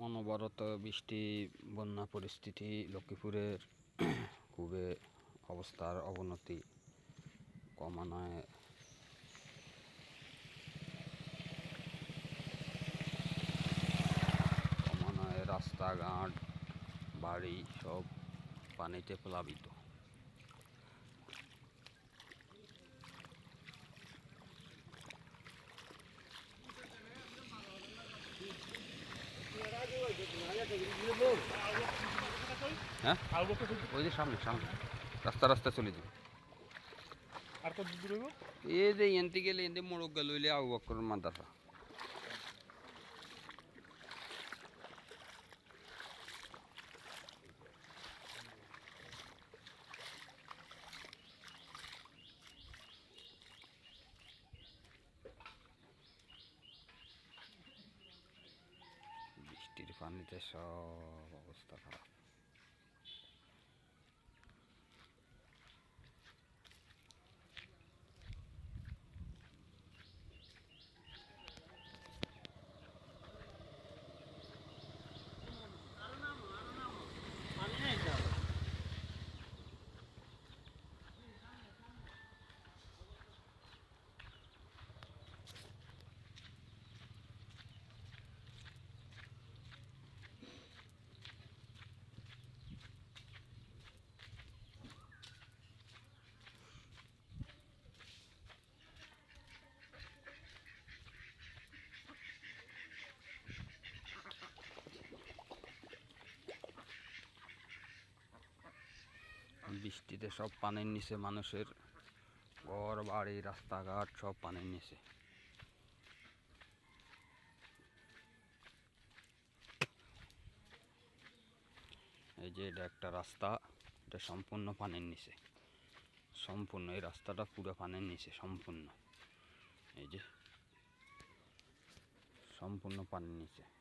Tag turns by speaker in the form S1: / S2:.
S1: অনবরত বৃষ্টি, বন্যা পরিস্থিতি, লক্ষ্মীপুরের খুবই অবস্থার অবনতি কমানায় কমানায় রাস্তাঘাট, বাড়ি সব পানিতে প্লাবিত। হ্যাঁ? ওই যে সামনে সামনে। রাস্তা রাস্তা চলে যাবে
S2: আর কত দূর হইব?
S1: এই যে এনতে গেলে এনতে মোড়ক গেল হইলে আবু বকর মাদ্রাসা। বৃষ্টির পানিতে সব অবস্থা খারাপ। বৃষ্টিতে সব পানির নিচে মানুষের ঘর, বাড়ি, রাস্তাঘাট সব পানির নিচে। এই যে এটা একটা রাস্তা, এটা সম্পূর্ণ পানির নিচে। সম্পূর্ণ, এই রাস্তাটা পুরো পানির নিচে, সম্পূর্ণ। এই যে, সম্পূর্ণ পানির নিচে।